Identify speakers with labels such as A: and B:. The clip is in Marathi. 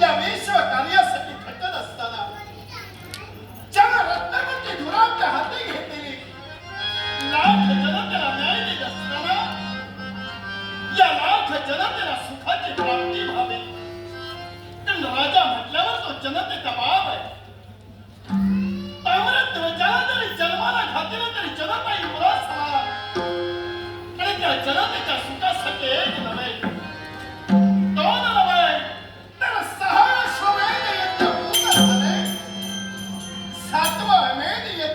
A: या वेश्व कार्यासाठी खटत असताना ज्यांना रत्नावरती धुरांच्या हाती घेतलेली लाख जनतेला न्याय देत असताना या लाख जनतेला सुखाची प्राप्ती व्हावी.